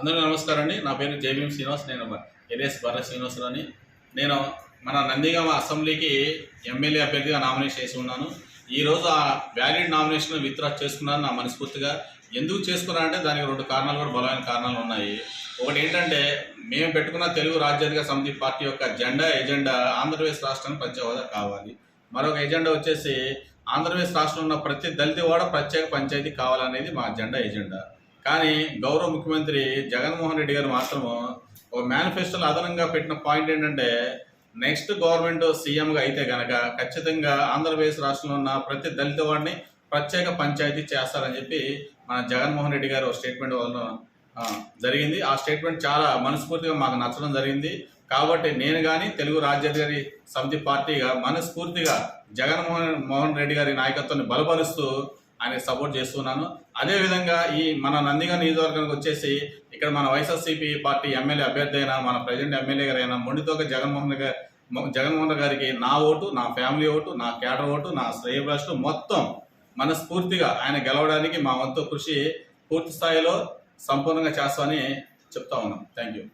అందరికీ నమస్కారం అండి నా పేరు జేబీఎం శ్రీనివాస్. నేను ఎల్ఎస్ భరత్ శ్రీనివాసరాని నేను మన నందిగామ అసెంబ్లీకి ఎమ్మెల్యే అభ్యర్థిగా నామినేషన్ చేసి ఉన్నాను. ఈరోజు ఆ వ్యాలిడ్ నామినేషన్ విత్డ్రా చేసుకున్నాను నా మనస్ఫూర్తిగా. ఎందుకు చేసుకున్నా అంటే దానికి రెండు కారణాలు కూడా బలమైన కారణాలు ఉన్నాయి. ఒకటి ఏంటంటే మేము పెట్టుకున్న తెలుగు రాజ్యాధిక సమితి పార్టీ యొక్క జెండా ఎజెండా ఆంధ్రప్రదేశ్ రాష్ట్రానికి ప్రత్యేక హోదా కావాలి. మరొక ఎజెండా వచ్చేసి ఆంధ్రప్రదేశ్ రాష్ట్రంలో ఉన్న ప్రతి దళిత వాడ ప్రత్యేక పంచాయతీ కావాలనేది మా జెండా ఎజెండా. కానీ గౌరవ ముఖ్యమంత్రి జగన్మోహన్ రెడ్డి గారు మాత్రము ఒక మేనిఫెస్టోలో అదనంగా పెట్టిన పాయింట్ ఏంటంటే నెక్స్ట్ గవర్నమెంట్ సీఎంగా అయితే గనక ఖచ్చితంగా ఆంధ్రప్రదేశ్ రాష్ట్రంలో ఉన్న ప్రతి దళిత వాడిని ప్రత్యేక పంచాయతీ చేస్తారని చెప్పి మన జగన్మోహన్ రెడ్డి గారు స్టేట్మెంట్ వలన జరిగింది. ఆ స్టేట్మెంట్ చాలా మనస్ఫూర్తిగా మాకు నచ్చడం జరిగింది. కాబట్టి నేను కానీ తెలుగు రాజ్యాధికారి సమితి పార్టీగా మనస్ఫూర్తిగా జగన్మోహన్ మోహన్ రెడ్డి గారి నాయకత్వాన్ని బలపరుస్తూ ఆయన సపోర్ట్ చేస్తున్నాను. అదేవిధంగా ఈ మన నందిగా నియోజకవర్గానికి వచ్చేసి ఇక్కడ మన వైఎస్ఆర్సీపీ పార్టీ ఎమ్మెల్యే అభ్యర్థి అయినా మన ప్రజెంట్ ఎమ్మెల్యే గారు అయినా మొండితోక జగన్మోహన్ గారి జగన్మోహన్ గారికి నా ఓటు నా ఫ్యామిలీ ఓటు నా క్యాడర్ ఓటు నా శ్రేయభిలాషులు మొత్తం మనస్ఫూర్తిగా ఆయన గెలవడానికి మా వంతు కృషి పూర్తి స్థాయిలో సంపూర్ణంగా చేస్తామని చెప్తా ఉన్నాం. Thank you